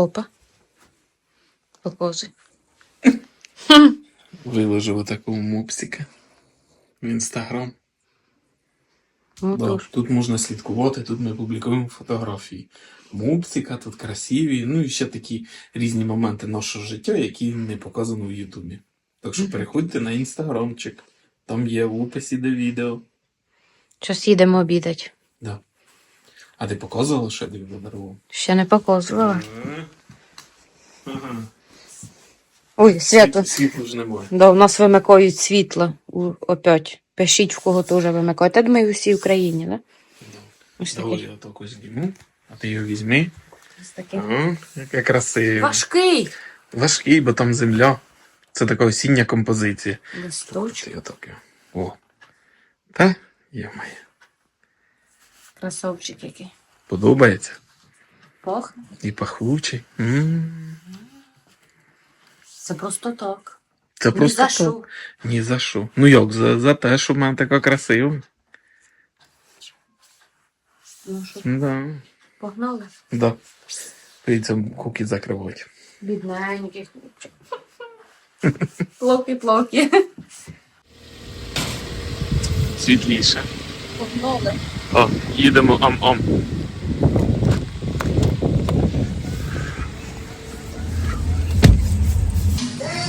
Попа. Показуй. Виложив такого мопсика в інстаграм. Ну, Да, тож. тут можна слідкувати, тут ми публікуємо фотографії мопсика, тут красиві, ну і ще такі різні моменти нашого життя, які не показано в Ютубі. Так що переходьте на інстаграмчик. Там є в описі до відео. Щось їдемо обідати. Да. А ти показувала, що я тобі подарував? Ще не показувала. Ага. Ой, свято. Світло ж немає. Да, у нас вимикають світло у- опять. Пишіть, в кого теж вимикають. Я думаю, у всій Україні, да? Ось Давай такий. я так ось зніму, а ти його візьми. Ось такий. Ага, яка красива. Важкий. Важкий, бо там земля. Це така осіння композиція. Листочок. Ти отаке. О. Та? Йомає. Красавчик який. Подобається. Пахне. І пахучий. М. Це просто так. Це Ні просто за так. що. Ні за що. Ну як, за, за те, що в мене така красива. Ну що, Да. погнали? Да. Прийдеться куки закривати. Бідненький хлопчик. Плокі-плокі. Світліше. Погнали. О, їдемо ам-ам.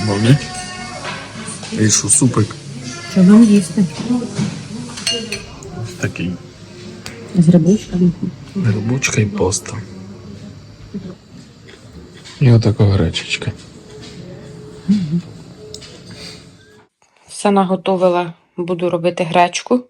Мовні? І що, супик? Що вам їсти? Такий. З грибочками. Грибочка і поста. І отака гречечка. Все наготовила, буду робити гречку.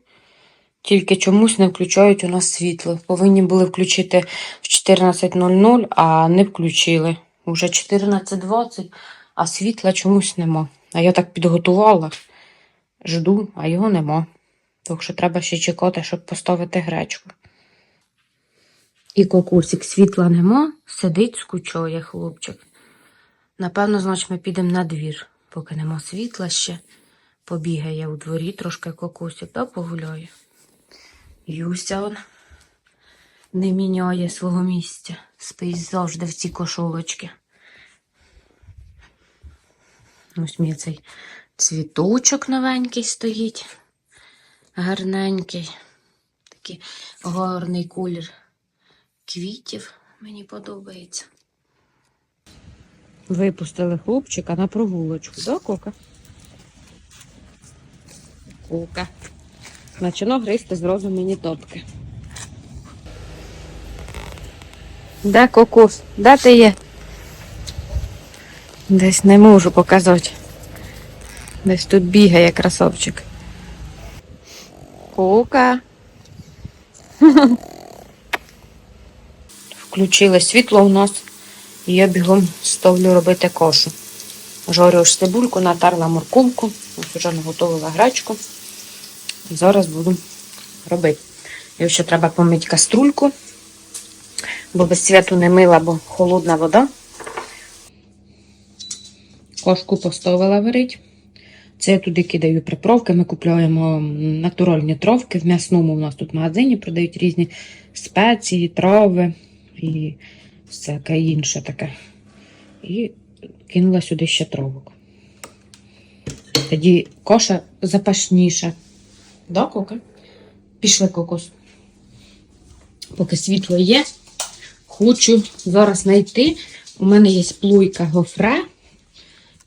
Тільки чомусь не включають у нас світло. Повинні були включити в 14.00, а не включили. Уже 14.20, а світла чомусь нема. А я так підготувала, жду, а його нема. Так що треба ще чекати, щоб поставити гречку. І кокусик світла нема, сидить, скучає хлопчик. Напевно, значить, ми підемо на двір, поки нема світла ще. Побігає у дворі трошки кокусик, та погуляє. Юся он не міняє свого місця. Спить завжди в ці кошолочки. Ось мій цей цвіточок новенький стоїть. Гарненький. Такий гарний колір квітів. Мені подобається. Випустили хлопчика на прогулочку, да, Кока? Кока. Почало гризти зразу мені топки. Де кокос? Де ти є? Десь не можу показати. Десь тут бігає красавчик. Кока. Включили світло у нас. І я бігом ставлю робити кошу. Жорю ось цибульку, натерла моркулку. Ось вже наготовила гречку. Зараз буду робити. І ще треба помити каструльку, бо без святу не мила, бо холодна вода. Кошку поставила варить. Це я туди кидаю приправки. Ми купуємо натуральні травки. В м'ясному у нас тут в магазині продають різні спеції, трави і всяке інше таке. І кинула сюди ще травок. Тоді коша запашніша. Да, Кока? Пішли кокос. Поки світло є, хочу зараз знайти. У мене є плуйка гофре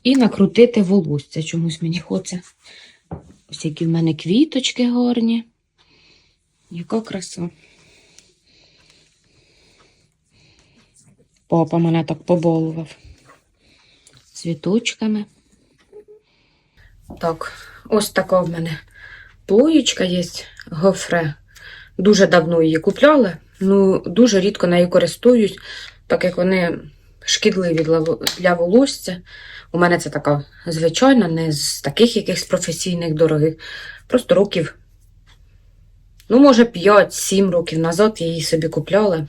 і накрутити волосся. Чомусь мені хочеться. Ось які в мене квіточки гарні. Яка краса. Папа мене так поболував. Цвіточками. Так, ось така в мене плоєчка є гофре. Дуже давно її купляла. Ну, дуже рідко нею користуюсь, так як вони шкідливі для, волосся. У мене це така звичайна, не з таких якихось професійних дорогих. Просто років, ну, може, 5-7 років назад я її собі купляла.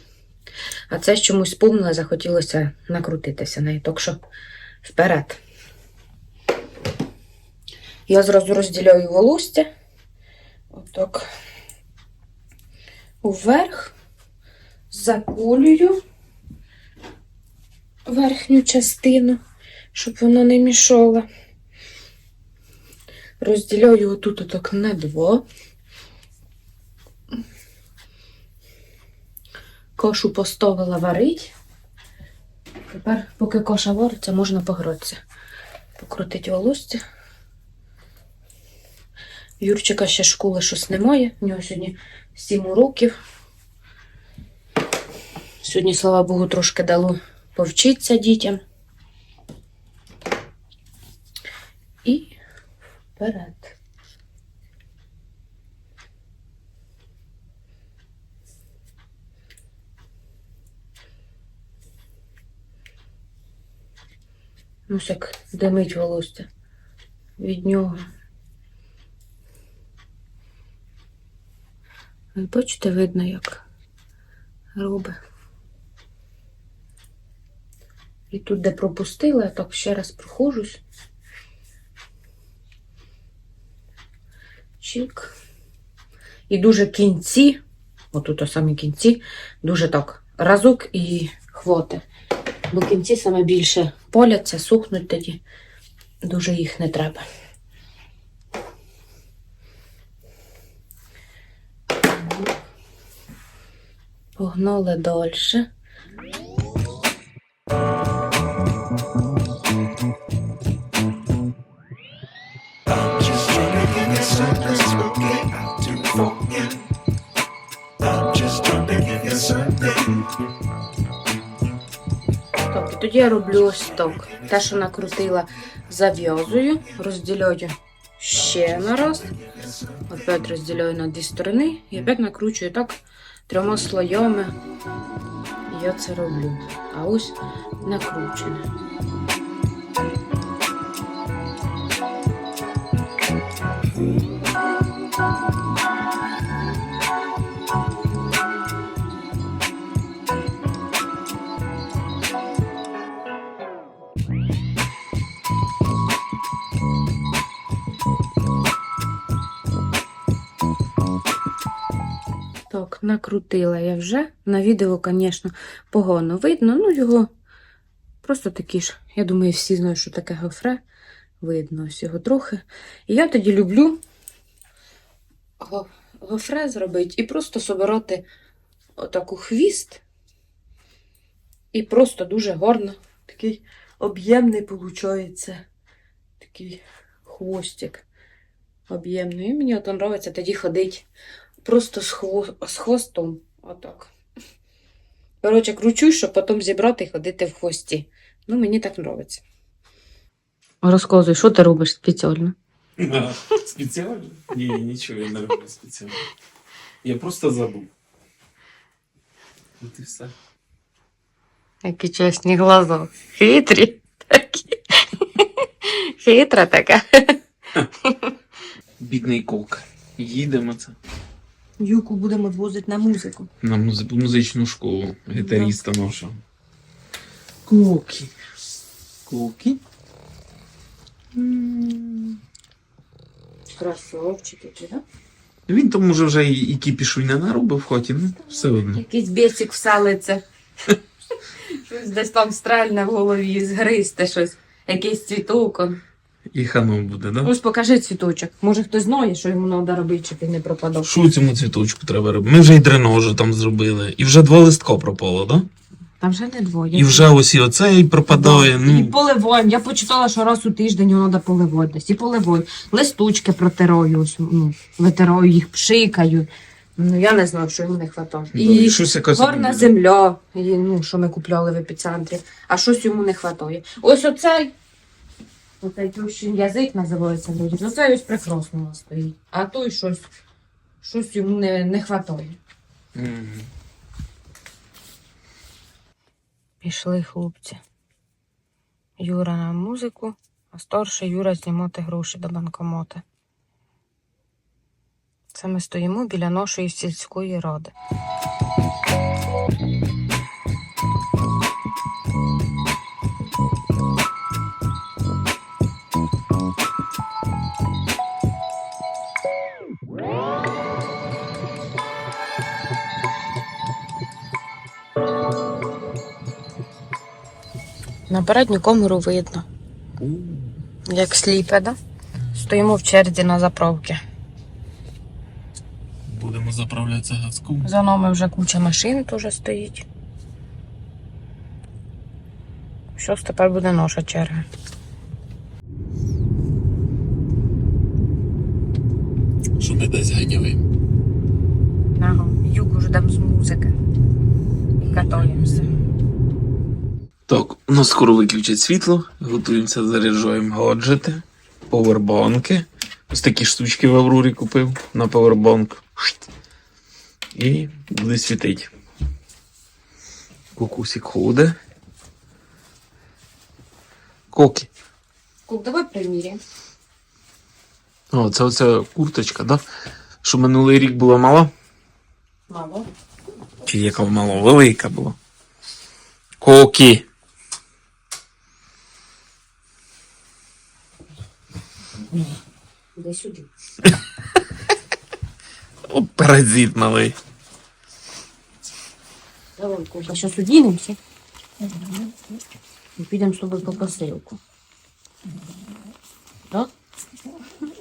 А це чомусь помнила, захотілося накрутитися нею. Так що вперед. Я зразу розділяю волосся. Отак. Уверх. Заколюю. верхню частину, щоб воно не мішало. Розділяю отут отак на два. Кошу поставила варить. Тепер, поки коша вариться, можна погратися. Покрутити волосся. Юрчика ще школи щось немає. У нього сьогодні 7 уроків. Сьогодні, слава Богу, трошки дало повчитися дітям. І вперед. Ну, як димить волосся від нього. Бачите, видно, як робить. І тут, де пропустила, я так ще раз прохожусь. Чик. І дуже кінці, отут о самі кінці, дуже так разок і хвоти. Бо кінці саме більше поляться, сухнуть тоді. Дуже їх не треба. You something. Тобто тоді я роблю ось так. Те, що накрутила, зав'язую, розділяю ще на раз. Опять розділяю на дві сторони і опять накручую так трьома слоями. Я це роблю. А ось накручене. Так, накрутила я вже. На відео, звісно, погано видно. Ну, його просто такі ж. Я думаю, всі знають, що таке гофре. Видно ось його трохи. І я тоді люблю гофре зробити і просто собирати отаку хвіст. І просто дуже гарно. Такий об'ємний, виходить. Такий хвостик об'ємний. І мені от подобається тоді ходить просто з, хво... з хвостом. Отак. Коротше, кручу, щоб потім зібрати і ходити в хвості. Ну, мені так подобається. Розказуй, що ти робиш спеціально? Спеціально? Ні, нічого я не роблю спеціально. Я просто забув. От і все. Які чесні глаза. Хитрі такі. Хитра така. Бідний колк. Їдемо це. Юку будемо возити на музику. На музи- музичну школу гітаріста нашого. Куки. Куки. Красавчики, чи да? Він там уже вже і, і кіпішу й не наробив в хаті, ну все одно. Якийсь бесик вселиться. Щось десь там стрельне в голові, згристе щось. Якийсь цвіток. он. І ханом буде, да? Ось покажи цвіточок. Може хтось знає, що йому треба робити, щоб він не пропадав. Що цьому цвіточку треба робити? Ми вже й дреножі там зробили. І вже два листка пропало, да? Там вже не двоє. І вже ось і оцей пропадає. І Ну, поливаємо. Я почитала, що раз у тиждень його треба поливати десь. І поливаю. Листочки протираю, ось, ну, витираю їх, пшикаю. Ну, я не знаю, що йому не вистачає. да, І щось якось. горна земля, і, ну, що ми купляли в епіцентрі, а щось йому не вистачає. Ось оцей, оцей плющин язик називається вроді. Оцей ось прекрасно у нас стоїть. А той щось, щось йому не, не вистачає. Мгм. Пішли хлопці. Юра на музику, а старший Юра знімати гроші до банкомота. Це ми стоїмо біля нашої сільської ради. На передню камеру видно, як сліпе, да? Стоїмо в черзі на заправки. Будемо заправлятися газком. За нами вже куча машин теж стоїть. Щось тепер буде наша черга. Що ми десь ганяємо. Ага, юг ждемо з музики. Катаємося. Так, у нас скоро виключать світло, готуємося, заряджаємо гаджети, повербанки. Ось такі штучки в Аврорі купив на повербанк. І буде світить. Кукусик ходить. Кокі. Кук, давай приміряємо. О, це оця курточка, да? Що минулий рік була мала? Мало. Чи яка мала велика була? Кокі. Іди сюди. О, паразит малий. Давай, Кука, зараз одінемося. І підемо з тобою по посилку. Так?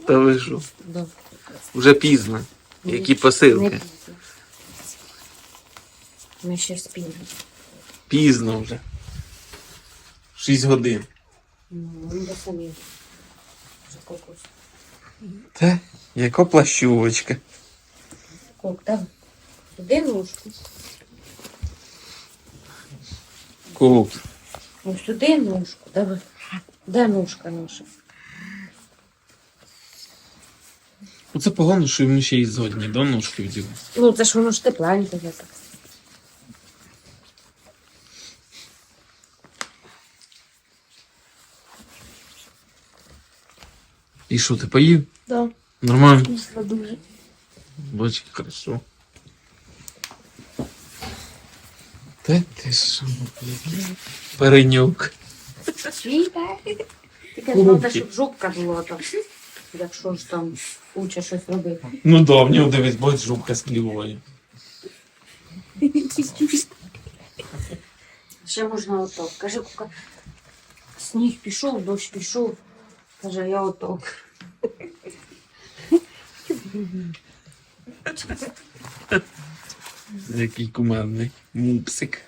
Та ви що? Да. Вже пізно. Які Не посилки? пізно. Ми ще спіємо. Пізно вже. Шість годин. Ну, ми до самі. Кокос. Та? Яка плащовочка? Кок, давай. Туди ножку. Кук. Ось сюди ножку. Давай. Де ножка наша? Оце погано, що йому ще й зодні, до ножки вділи. Ну, це ж воно ж тепленьке вже так. І що, ти поїв? Да. Нормально? Після дуже. Бач, хорошо. Та ти що? Перенюк. Тільки треба, щоб жопка була там. Якщо ж там хоче щось робити. Ну да, в нього дивись, бач, жопка скліває. Ще можна отак. Каже, Кука, сніг пішов, дощ пішов. Каже, я отак. Який кумедний. Мупсик.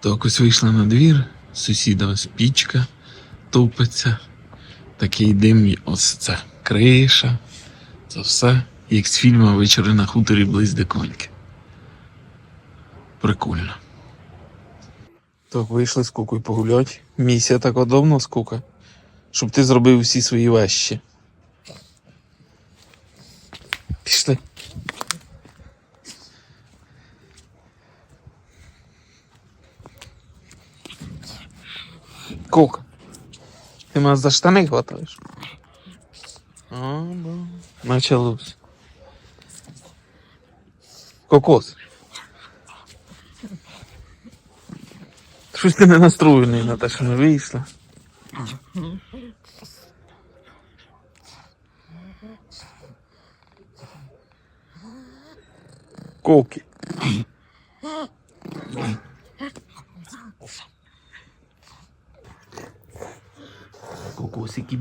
Так ось вийшла на двір, сусіда ось пічка топиться. Такий дим, ось це криша. Це все, як з фільму вечори на хуторі близь Диконьки. Прикольно. Так, вийшли з кукою погулять. Місія так давно скука. Щоб ти зробив всі свої вещі. Пішли. Кук. Ти мене за штани хватаєш? А, да. Началось. Кокос. Щось ти не настроєний на те, що ми вийшли. Коки. Кокосик і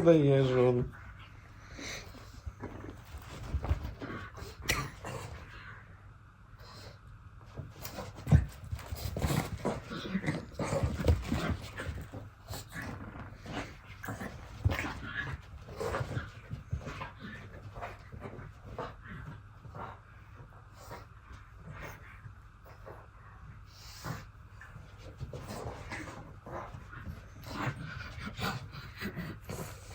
дає жон.